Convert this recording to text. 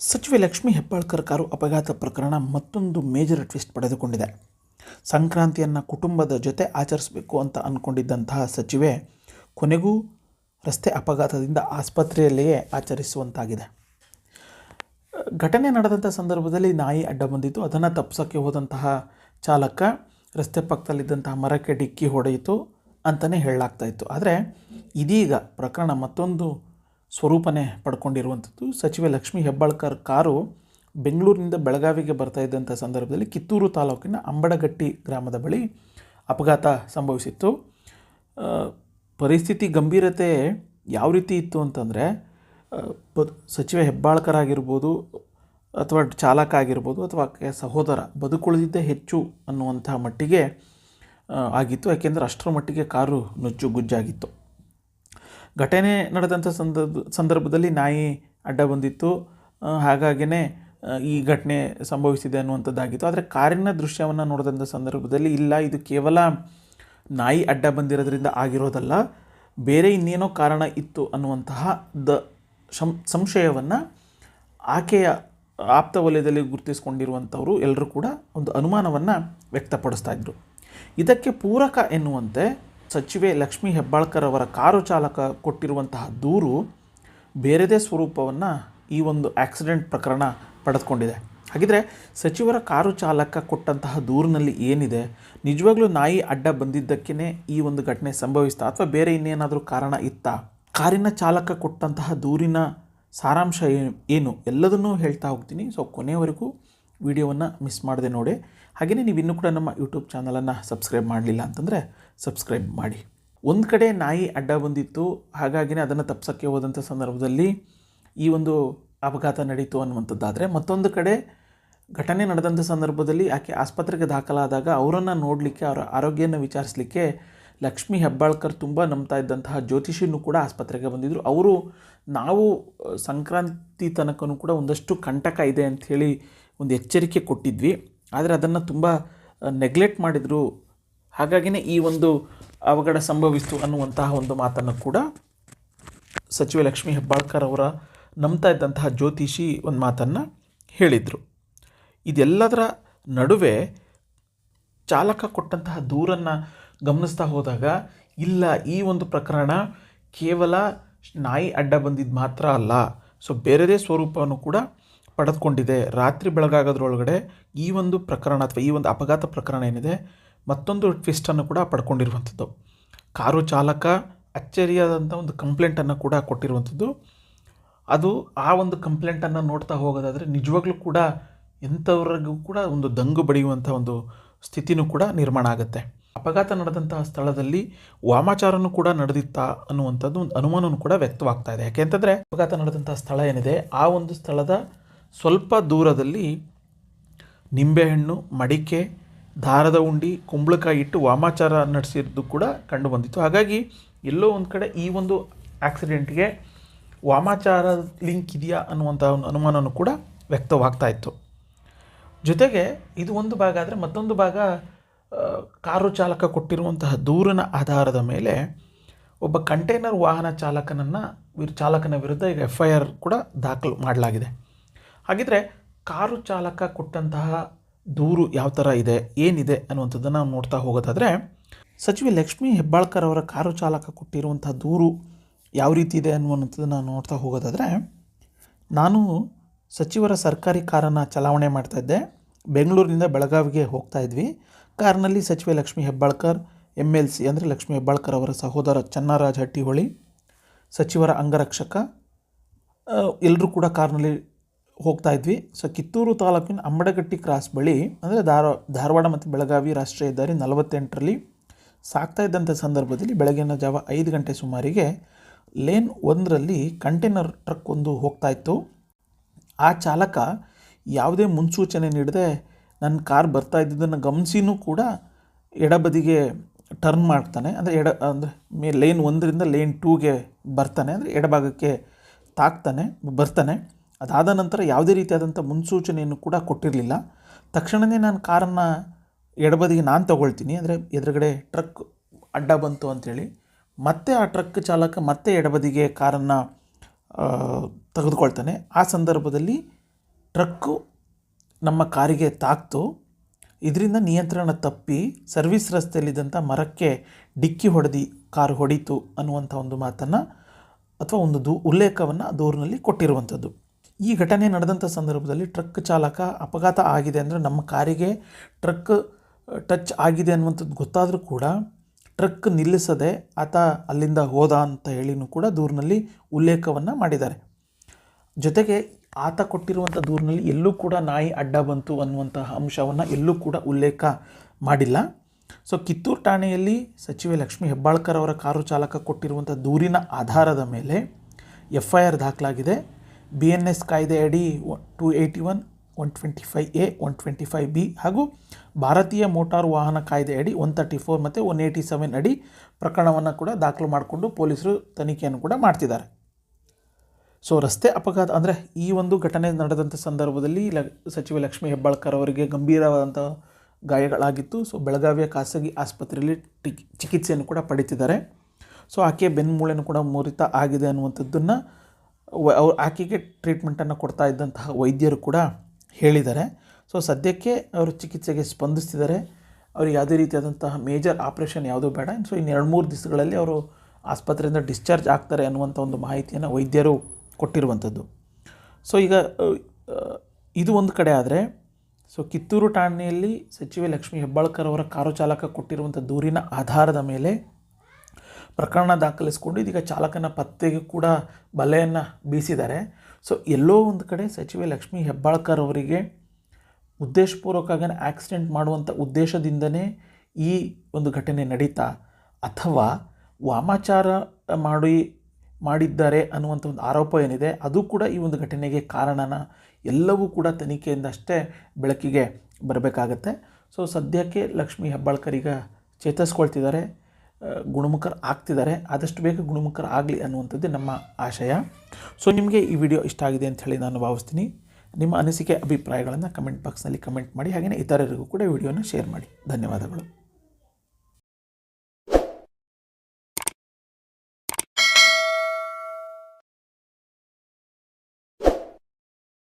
ಸಚಿವೆ ಲಕ್ಷ್ಮೀ ಹೆಬ್ಬಾಳ್ಕರ್ ಕಾರು ಅಪಘಾತ ಪ್ರಕರಣ ಮತ್ತೊಂದು ಮೇಜರ್ ಟ್ವಿಸ್ಟ್ ಪಡೆದುಕೊಂಡಿದೆ. ಸಂಕ್ರಾಂತಿಯನ್ನು ಕುಟುಂಬದ ಜೊತೆ ಆಚರಿಸಬೇಕು ಅಂತ ಅಂದ್ಕೊಂಡಿದ್ದಂತಹ ಸಚಿವೆ ಕೊನೆಗೂ ರಸ್ತೆ ಅಪಘಾತದಿಂದ ಆಸ್ಪತ್ರೆಯಲ್ಲಿಯೇ ಆಚರಿಸುವಂತಾಗಿದೆ. ಘಟನೆ ನಡೆದಂಥ ಸಂದರ್ಭದಲ್ಲಿ ನಾಯಿ ಅಡ್ಡ ಬಂದಿತ್ತು. ಅದನ್ನು ತಪ್ಪಿಸೋಕ್ಕೆ ಹೋದಂತಹ ಚಾಲಕ ರಸ್ತೆ ಪಕ್ಕದಲ್ಲಿದ್ದಂತಹ ಮರಕ್ಕೆ ಡಿಕ್ಕಿ ಹೊಡೆಯಿತು ಅಂತಲೇ ಹೇಳಲಾಗ್ತಾ ಇತ್ತು. ಆದರೆ ಇದೀಗ ಪ್ರಕರಣ ಮತ್ತೊಂದು ಸ್ವರೂಪನೇ ಪಡ್ಕೊಂಡಿರುವಂಥದ್ದು. ಸಚಿವೆ ಲಕ್ಷ್ಮೀ ಹೆಬ್ಬಾಳ್ಕರ್ ಕಾರು ಬೆಂಗಳೂರಿನಿಂದ ಬೆಳಗಾವಿಗೆ ಬರ್ತಾ ಇದ್ದಂಥ ಸಂದರ್ಭದಲ್ಲಿ ಕಿತ್ತೂರು ತಾಲೂಕಿನ ಅಂಬಡಗಟ್ಟಿ ಗ್ರಾಮದ ಬಳಿ ಅಪಘಾತ ಸಂಭವಿಸಿತ್ತು. ಪರಿಸ್ಥಿತಿ ಗಂಭೀರತೆ ಯಾವ ರೀತಿ ಇತ್ತು ಅಂತಂದರೆ ಸಚಿವೆ ಹೆಬ್ಬಾಳ್ಕರ್ ಆಗಿರ್ಬೋದು ಅಥವಾ ಚಾಲಕ ಆಗಿರ್ಬೋದು ಅಥವಾ ಸಹೋದರ ಬದುಕುಳಿದಿದ್ದೇ ಹೆಚ್ಚು ಅನ್ನುವಂಥ ಮಟ್ಟಿಗೆ ಆಗಿತ್ತು. ಯಾಕೆಂದರೆ ಅಷ್ಟರ ಮಟ್ಟಿಗೆ ಕಾರು ನುಚ್ಚು ಗುಜ್ಜಾಗಿತ್ತು. ಘಟನೆ ನಡೆದಂಥ ಸಂದರ್ಭ, ಸಂದರ್ಭದಲ್ಲಿ ನಾಯಿ ಅಡ್ಡ ಬಂದಿತ್ತು. ಹಾಗಾಗಿಯೇ ಈ ಘಟನೆ ಸಂಭವಿಸಿದೆ ಅನ್ನುವಂಥದ್ದಾಗಿತ್ತು. ಆದರೆ ಕಾರಿನ ದೃಶ್ಯವನ್ನು ನೋಡಿದಂಥ ಸಂದರ್ಭದಲ್ಲಿ ಇಲ್ಲ, ಇದು ಕೇವಲ ನಾಯಿ ಅಡ್ಡ ಬಂದಿರೋದ್ರಿಂದ ಆಗಿರೋದಲ್ಲ, ಬೇರೆ ಇನ್ನೇನೋ ಕಾರಣ ಇತ್ತು ಅನ್ನುವಂತಹ ದ ಶಂ, ಸಂಶಯವನ್ನು ಆಕೆಯ ಆಪ್ತ ವಲಯದಲ್ಲಿ ಗುರುತಿಸಿಕೊಂಡಿರುವಂಥವರು ಎಲ್ಲರೂ ಕೂಡ ಒಂದು ಅನುಮಾನವನ್ನು ವ್ಯಕ್ತಪಡಿಸ್ತಾ ಇದ್ದರು ಇದಕ್ಕೆ ಪೂರಕ ಎನ್ನುವಂತೆ ಸಚಿವೆ ಲಕ್ಷ್ಮಿ ಹೆಬ್ಬಾಳ್ಕರ್ ಅವರ ಕಾರು ಚಾಲಕ ಕೊಟ್ಟಿರುವಂತಹ ದೂರು ಬೇರೆದೇ ಸ್ವರೂಪವನ್ನು ಈ ಒಂದು ಆಕ್ಸಿಡೆಂಟ್ ಪ್ರಕರಣ ಪಡೆದುಕೊಂಡಿದೆ. ಹಾಗಿದ್ರೆ ಸಚಿವರ ಕಾರು ಚಾಲಕ ಕೊಟ್ಟಂತಹ ದೂರಿನಲ್ಲಿ ಏನಿದೆ? ನಿಜವಾಗ್ಲೂ ನಾಯಿ ಅಡ್ಡ ಬಂದಿದ್ದಕ್ಕೇ ಈ ಒಂದು ಘಟನೆ ಸಂಭವಿಸ್ತಾ ಅಥವಾ ಬೇರೆ ಇನ್ನೇನಾದರೂ ಕಾರಣ ಇತ್ತಾ? ಕಾರಿನ ಚಾಲಕ ಕೊಟ್ಟಂತಹ ದೂರಿನ ಸಾರಾಂಶ ಏನು? ಎಲ್ಲದನ್ನೂ ಹೇಳ್ತಾ ಹೋಗ್ತೀನಿ. ಸೊ ಕೊನೆಯವರೆಗೂ ವಿಡಿಯೋವನ್ನು ಮಿಸ್ ಮಾಡದೆ ನೋಡಿ. ಹಾಗೆಯೇ ನೀವು ಇನ್ನೂ ಕೂಡ ನಮ್ಮ ಯೂಟ್ಯೂಬ್ ಚಾನಲನ್ನು ಸಬ್ಸ್ಕ್ರೈಬ್ ಮಾಡಲಿಲ್ಲ ಅಂತಂದರೆ ಸಬ್ಸ್ಕ್ರೈಬ್ ಮಾಡಿ. ಒಂದು ಕಡೆ ನಾಯಿ ಅಡ್ಡ ಬಂದಿತ್ತು, ಹಾಗಾಗಿನೇ ಅದನ್ನು ತಪ್ಸೋಕ್ಕೆ ಹೋದಂಥ ಸಂದರ್ಭದಲ್ಲಿ ಈ ಒಂದು ಅಪಘಾತ ನಡೀತು ಅನ್ನುವಂಥದ್ದಾದರೆ ಮತ್ತೊಂದು ಕಡೆ ಘಟನೆ ನಡೆದಂಥ ಸಂದರ್ಭದಲ್ಲಿ ಆಕೆ ಆಸ್ಪತ್ರೆಗೆ ದಾಖಲಾದಾಗ ಅವರನ್ನು ನೋಡಲಿಕ್ಕೆ, ಅವರ ಆರೋಗ್ಯನ ವಿಚಾರಿಸಲಿಕ್ಕೆ ಲಕ್ಷ್ಮಿ ಹೆಬ್ಬಾಳ್ಕರ್ ತುಂಬ ನಂಬ್ತಾ ಇದ್ದಂತಹ ಜ್ಯೋತಿಷಿನೂ ಕೂಡ ಆಸ್ಪತ್ರೆಗೆ ಬಂದಿದ್ದರು ಅವರು ನಾವು ಸಂಕ್ರಾಂತಿ ತನಕನೂ ಕೂಡ ಒಂದಷ್ಟು ಕಂಟಕ ಇದೆ ಅಂಥೇಳಿ ಒಂದು ಎಚ್ಚರಿಕೆ ಕೊಟ್ಟಿದ್ವಿ. ಆದರೆ ಅದನ್ನು ತುಂಬ ನೆಗ್ಲೆಕ್ಟ್ ಮಾಡಿದರು. ಹಾಗಾಗಿನೇ ಈ ಒಂದು ಅವಘಡ ಸಂಭವಿಸಿತು ಅನ್ನುವಂತಹ ಒಂದು ಮಾತನ್ನು ಕೂಡ ಸಚಿವೆ ಲಕ್ಷ್ಮೀ ಹೆಬ್ಬಾಳ್ಕರ್ ಅವರ ನಂಬ್ತಾ ಇದ್ದಂತಹ ಜ್ಯೋತಿಷಿ ಒಂದು ಮಾತನ್ನು ಹೇಳಿದರು. ಇದೆಲ್ಲದರ ನಡುವೆ ಚಾಲಕ ಕೊಟ್ಟಂತಹ ದೂರನ್ನು ಗಮನಿಸ್ತಾ ಹೋದಾಗ, ಇಲ್ಲ, ಈ ಒಂದು ಪ್ರಕರಣ ಕೇವಲ ನಾಯಿ ಅಡ್ಡ ಬಂದಿದ್ದು ಮಾತ್ರ ಅಲ್ಲ, ಸೊ ಬೇರೆದೇ ಸ್ವರೂಪವನ್ನು ಕೂಡ ಪಡೆದುಕೊಂಡಿದೆ. ರಾತ್ರಿ ಬೆಳಗಾಗೋದ್ರೊಳಗಡೆ ಈ ಒಂದು ಪ್ರಕರಣ ಅಥವಾ ಈ ಒಂದು ಅಪಘಾತ ಪ್ರಕರಣ ಏನಿದೆ ಮತ್ತೊಂದು ಟ್ವಿಸ್ಟನ್ನು ಕೂಡ ಪಡ್ಕೊಂಡಿರುವಂಥದ್ದು. ಕಾರು ಚಾಲಕ ಅಚ್ಚರಿಯಾದಂಥ ಒಂದು ಕಂಪ್ಲೇಂಟನ್ನು ಕೂಡ ಕೊಟ್ಟಿರುವಂಥದ್ದು. ಅದು ಆ ಒಂದು ಕಂಪ್ಲೇಂಟನ್ನು ನೋಡ್ತಾ ಹೋಗೋದಾದರೆ ನಿಜವಾಗ್ಲೂ ಕೂಡ ಎಂಥವ್ರಿಗೂ ಕೂಡ ಒಂದು ದಂಗು ಬಡಿಯುವಂಥ ಒಂದು ಸ್ಥಿತಿನೂ ಕೂಡ ನಿರ್ಮಾಣ ಆಗುತ್ತೆ. ಅಪಘಾತ ನಡೆದಂತಹ ಸ್ಥಳದಲ್ಲಿ ವಾಮಾಚಾರನೂ ಕೂಡ ನಡೆದಿತ್ತಾ ಅನ್ನುವಂಥದ್ದು ಒಂದು ಅನುಮಾನವೂ ಕೂಡ ವ್ಯಕ್ತವಾಗ್ತಾ ಇದೆ. ಯಾಕೆಂತಂದರೆ ಅಪಘಾತ ನಡೆದಂಥ ಸ್ಥಳ ಏನಿದೆ, ಆ ಒಂದು ಸ್ಥಳದ ಸ್ವಲ್ಪ ದೂರದಲ್ಲಿ ನಿಂಬೆಹಣ್ಣು, ಮಡಿಕೆ ದಾರದ ಉಂಡಿ, ಕುಂಬಳಕಾಯಿ ಇಟ್ಟು ವಾಮಾಚಾರ ನಡೆಸಿದ್ದು ಕೂಡ ಕಂಡು ಬಂದಿತ್ತು. ಹಾಗಾಗಿ ಎಲ್ಲೋ ಒಂದು ಕಡೆ ಈ ಒಂದು ಆಕ್ಸಿಡೆಂಟ್ಗೆ ವಾಮಾಚಾರ ಲಿಂಕ್ ಇದೆಯಾ ಅನ್ನುವಂಥ ಒಂದು ಅನುಮಾನವೂ ಕೂಡ ವ್ಯಕ್ತವಾಗ್ತಾ ಇತ್ತು. ಜೊತೆಗೆ ಇದು ಒಂದು ಭಾಗ ಆದರೆ ಮತ್ತೊಂದು ಭಾಗ ಕಾರು ಚಾಲಕ ಕೊಟ್ಟಿರುವಂತಹ ದೂರಿನ ಆಧಾರದ ಮೇಲೆ ಒಬ್ಬ ಕಂಟೈನರ್ ವಾಹನ ಚಾಲಕನನ್ನು ವಿರ್, ಚಾಲಕನ ವಿರುದ್ಧ ಈಗ ಎಫ್ ಐ ಆರ್ ಕೂಡ ದಾಖಲು ಮಾಡಲಾಗಿದೆ. ಹಾಗಿದ್ರೆ ಕಾರು ಚಾಲಕ ಕೊಟ್ಟಂತಹ ದೂರು ಯಾವ ಥರ ಇದೆ, ಏನಿದೆ ಅನ್ನುವಂಥದ್ದನ್ನು ನಾವು ನೋಡ್ತಾ ಹೋಗೋದಾದರೆ, ಸಚಿವೆ ಲಕ್ಷ್ಮೀ ಹೆಬ್ಬಾಳ್ಕರ್ ಅವರ ಕಾರು ಚಾಲಕ ಕೊಟ್ಟಿರುವಂಥ ದೂರು ಯಾವ ರೀತಿ ಇದೆ ಅನ್ನುವಂಥದ್ದನ್ನು ನೋಡ್ತಾ ಹೋಗೋದಾದರೆ, ನಾನು ಸಚಿವರ ಸರ್ಕಾರಿ ಕಾರನ್ನು ಚಲಾವಣೆ ಮಾಡ್ತಾಯಿದ್ದೆ ಬೆಂಗಳೂರಿನಿಂದ ಬೆಳಗಾವಿಗೆ ಹೋಗ್ತಾ ಇದ್ವಿ. ಕಾರ್ನಲ್ಲಿ ಸಚಿವೆ Lakshmi Hebbalkar M L C ಅಂದರೆ ಲಕ್ಷ್ಮೀ ಹೆಬ್ಬಾಳ್ಕರ್ ಅವರ ಸಹೋದರ ಚನ್ನರಾಜ್ ಹಟ್ಟಿಹೊಳಿ, ಸಚಿವರ ಅಂಗರಕ್ಷಕ ಎಲ್ಲರೂ ಕೂಡ ಕಾರ್ನಲ್ಲಿ ಹೋಗ್ತಾ ಇದ್ವಿ. ಸೊ ಕಿತ್ತೂರು ತಾಲೂಕಿನ ಅಂಬಡಗಟ್ಟಿ ಕ್ರಾಸ್ ಬಳಿ, ಅಂದರೆ ಧಾರ, ಧಾರವಾಡ ಮತ್ತು ಬೆಳಗಾವಿ ರಾಷ್ಟ್ರೀಯ ಹೆದ್ದಾರಿ ನಲವತ್ತೆಂಟರಲ್ಲಿ ಸಾಗ್ತಾ ಇದ್ದಂಥ ಸಂದರ್ಭದಲ್ಲಿ ಬೆಳಗಿನ ಜಾವ ಐದು ಗಂಟೆ ಸುಮಾರಿಗೆ ಲೇನ್ ಒಂದರಲ್ಲಿ ಕಂಟೈನರ್ ಟ್ರಕ್ ಒಂದು ಹೋಗ್ತಾ ಇತ್ತು. ಆ ಚಾಲಕ ಯಾವುದೇ ಮುನ್ಸೂಚನೆ ನೀಡದೆ ನನ್ನ ಕಾರ್ ಬರ್ತಾ ಇದ್ದಿದ್ದನ್ನು ಗಮನಿಸಿನೂ ಕೂಡ ಎಡಬದಿಗೆ ಟರ್ನ್ ಮಾಡ್ತಾನೆ. ಅಂದರೆ ಎಡ, ಅಂದರೆ ಮೇ ಲೇನ್ ಒಂದರಿಂದ ಲೈನ್ ಟೂಗೆ ಬರ್ತಾನೆ. ಅಂದರೆ ಎಡಭಾಗಕ್ಕೆ ತಾಕ್ತಾನೆ, ಬರ್ತಾನೆ. ಅದಾದ ನಂತರ ಯಾವುದೇ ರೀತಿಯಾದಂಥ ಮುನ್ಸೂಚನೆಯನ್ನು ಕೂಡ ಕೊಟ್ಟಿರಲಿಲ್ಲ. ತಕ್ಷಣವೇ ನಾನು ಕಾರನ್ನು ಎಡಬದಿಗೆ ನಾನು ತಗೊಳ್ತೀನಿ. ಅಂದರೆ ಎದುರುಗಡೆ ಟ್ರಕ್ ಅಡ್ಡ ಬಂತು ಅಂಥೇಳಿ. ಮತ್ತೆ ಆ ಟ್ರಕ್ ಚಾಲಕ ಮತ್ತೆ ಎಡಬದಿಗೆ ಕಾರನ್ನು ತೆಗೆದುಕೊಳ್ತಾನೆ. ಆ ಸಂದರ್ಭದಲ್ಲಿ ಟ್ರಕ್ಕು ನಮ್ಮ ಕಾರಿಗೆ ತಾಕ್ತು. ಇದರಿಂದ ನಿಯಂತ್ರಣ ತಪ್ಪಿ ಸರ್ವಿಸ್ ರಸ್ತೆಯಲ್ಲಿದ್ದಂಥ ಮರಕ್ಕೆ ಡಿಕ್ಕಿ ಹೊಡೆದು, ಕಾರು ಹೊಡೀತು ಅನ್ನುವಂಥ ಒಂದು ಮಾತನ್ನು ಅಥವಾ ಒಂದು ದೂ, ಉಲ್ಲೇಖವನ್ನು ದೂರಿನಲ್ಲಿ ಕೊಟ್ಟಿರುವಂಥದ್ದು. ಈ ಘಟನೆ ನಡೆದಂಥ ಸಂದರ್ಭದಲ್ಲಿ ಟ್ರಕ್ ಚಾಲಕ ಅಪಘಾತ ಆಗಿದೆ ಅಂದರೆ ನಮ್ಮ ಕಾರಿಗೆ ಟ್ರಕ್ ಟಚ್ ಆಗಿದೆ ಅನ್ನುವಂಥದ್ದು ಗೊತ್ತಾದರೂ ಕೂಡ ಟ್ರಕ್ ನಿಲ್ಲಿಸದೆ ಆತ ಅಲ್ಲಿಂದ ಹೋದ ಅಂತ ಹೇಳಿನೂ ಕೂಡ ದೂರಿನಲ್ಲಿ ಉಲ್ಲೇಖವನ್ನು ಮಾಡಿದ್ದಾರೆ. ಜೊತೆಗೆ ಆತ ಕೊಟ್ಟಿರುವಂಥ ದೂರಿನಲ್ಲಿ ಎಲ್ಲೂ ಕೂಡ ನಾಯಿ ಅಡ್ಡ ಬಂತು ಅನ್ನುವಂತಹ ಅಂಶವನ್ನು ಎಲ್ಲೂ ಕೂಡ ಉಲ್ಲೇಖ ಮಾಡಿಲ್ಲ. ಸೊ, ಕಿತ್ತೂರು ಠಾಣೆಯಲ್ಲಿ ಸಚಿವೆ ಲಕ್ಷ್ಮೀ ಹೆಬ್ಬಾಳ್ಕರ್ ಅವರ ಕಾರು ಚಾಲಕ ಕೊಟ್ಟಿರುವಂಥ ದೂರಿನ ಆಧಾರದ ಮೇಲೆ ಎಫ್ ಐ ಆರ್ ದಾಖಲಾಗಿದೆ. ಬಿ ಎನ್ ಎಸ್ ಕಾಯ್ದೆ ಅಡಿ two eighty one one twenty five A one twenty five B ಹಾಗೂ ಭಾರತೀಯ ಮೋಟಾರ್ ವಾಹನ ಕಾಯ್ದೆ ಅಡಿ ಒನ್ ತರ್ಟಿ ಫೋರ್ ಮತ್ತು ಒನ್ ಏಯ್ಟಿ ಸೆವೆನ್ ಅಡಿ ಪ್ರಕರಣವನ್ನು ಕೂಡ ದಾಖಲು ಮಾಡಿಕೊಂಡು ಪೊಲೀಸರು ತನಿಖೆಯನ್ನು ಕೂಡ ಮಾಡ್ತಿದ್ದಾರೆ. ಸೊ ರಸ್ತೆ ಅಪಘಾತ ಅಂದರೆ ಈ ಒಂದು ಘಟನೆ ನಡೆದಂಥ ಸಂದರ್ಭದಲ್ಲಿ ಲ ಸಚಿವ ಲಕ್ಷ್ಮೀ ಹೆಬ್ಬಾಳ್ಕರ್ ಅವರಿಗೆ ಗಂಭೀರವಾದಂಥ ಗಾಯಗಳಾಗಿತ್ತು. ಸೊ ಬೆಳಗಾವಿಯ ಖಾಸಗಿ ಆಸ್ಪತ್ರೆಯಲ್ಲಿ ಟಿಕ್ ಚಿಕಿತ್ಸೆಯನ್ನು ಕೂಡ ಪಡೀತಿದ್ದಾರೆ. ಸೊ ಆಕೆಯ ಬೆನ್ನುಮೂಳೆಯನ್ನು ಕೂಡ ಮುರಿತ ಆಗಿದೆ ಅನ್ನುವಂಥದ್ದನ್ನು ಅವ್ರು ಆಕೆಗೆ ಟ್ರೀಟ್ಮೆಂಟನ್ನು ಕೊಡ್ತಾ ಇದ್ದಂತಹ ವೈದ್ಯರು ಕೂಡ ಹೇಳಿದ್ದಾರೆ. ಸೊ ಸದ್ಯಕ್ಕೆ ಅವರು ಚಿಕಿತ್ಸೆಗೆ ಸ್ಪಂದಿಸ್ತಿದ್ದಾರೆ. ಅವ್ರಿಗೆ ಯಾವುದೇ ರೀತಿಯಾದಂತಹ ಮೇಜರ್ ಆಪ್ರೇಷನ್ ಯಾವುದೂ ಬೇಡ. ಸೊ ಇನ್ನು ಎರಡು ಮೂರು ದಿವಸಗಳಲ್ಲಿ ಅವರು ಆಸ್ಪತ್ರೆಯಿಂದ ಡಿಸ್ಚಾರ್ಜ್ ಆಗ್ತಾರೆ ಅನ್ನುವಂಥ ಒಂದು ಮಾಹಿತಿಯನ್ನು ವೈದ್ಯರು ಕೊಟ್ಟಿರುವಂಥದ್ದು. ಸೊ ಈಗ ಇದು ಒಂದು ಕಡೆ ಆದರೆ ಸೊ ಕಿತ್ತೂರು ಠಾಣೆಯಲ್ಲಿ ಸಚಿವೆ ಲಕ್ಷ್ಮೀ ಹೆಬ್ಬಾಳ್ಕರ್ ಅವರ ಕಾರು ಚಾಲಕ ಕೊಟ್ಟಿರುವಂಥ ದೂರಿನ ಆಧಾರದ ಮೇಲೆ ಪ್ರಕರಣ ದಾಖಲಿಸಿಕೊಂಡು ಇದೀಗ ಚಾಲಕನ ಪತ್ತೆಗೆ ಕೂಡ ಬಲೆಯನ್ನು ಬೀಸಿದ್ದಾರೆ. ಸೊ ಎಲ್ಲೋ ಒಂದು ಕಡೆ ಸಚಿವೆ ಲಕ್ಷ್ಮೀ ಹೆಬ್ಬಾಳ್ಕರ್ ಅವರಿಗೆ ಉದ್ದೇಶಪೂರ್ವಕವಾಗಿ ಆಕ್ಸಿಡೆಂಟ್ ಮಾಡುವಂಥ ಉದ್ದೇಶದಿಂದನೇ ಈ ಒಂದು ಘಟನೆ ನಡೀತಾ, ಅಥವಾ ವಾಮಾಚಾರ ಮಾಡಿ, ಮಾಡಿದ್ದಾರೆ ಅನ್ನುವಂಥ ಒಂದು ಆರೋಪ ಏನಿದೆ, ಅದು ಕೂಡ ಈ ಒಂದು ಘಟನೆಗೆ ಕಾರಣನ ಎಲ್ಲವೂ ಕೂಡ ತನಿಖೆಯಿಂದ ಅಷ್ಟೇ ಬೆಳಕಿಗೆ ಬರಬೇಕಾಗತ್ತೆ. ಸೊ ಸದ್ಯಕ್ಕೆ ಲಕ್ಷ್ಮೀ ಹೆಬ್ಬಾಳ್ಕರ್ ಈಗ ಚೇತರಿಸ್ಕೊಳ್ತಿದ್ದಾರೆ. ಗುಣಮುಖರು ಆಗ್ತಿದ್ದಾರೆ, ಆದಷ್ಟು ಬೇಗ ಗುಣಮುಖರು ಆಗಲಿ ಅನ್ನುವಂಥದ್ದು ನಮ್ಮ ಆಶಯ. ಸೊ ನಿಮಗೆ ಈ ವಿಡಿಯೋ ಇಷ್ಟ ಆಗಿದೆ ಅಂತ ಹೇಳಿ ನಾನು ಭಾವಿಸ್ತೀನಿ. ನಿಮ್ಮ ಅನಿಸಿಕೆ, ಅಭಿಪ್ರಾಯಗಳನ್ನು ಕಮೆಂಟ್ ಬಾಕ್ಸ್ನಲ್ಲಿ ಕಮೆಂಟ್ ಮಾಡಿ ಹಾಗೆಯೇ ಇತರರಿಗೂ ಕೂಡ ವಿಡಿಯೋನ ಶೇರ್ ಮಾಡಿ. ಧನ್ಯವಾದಗಳು.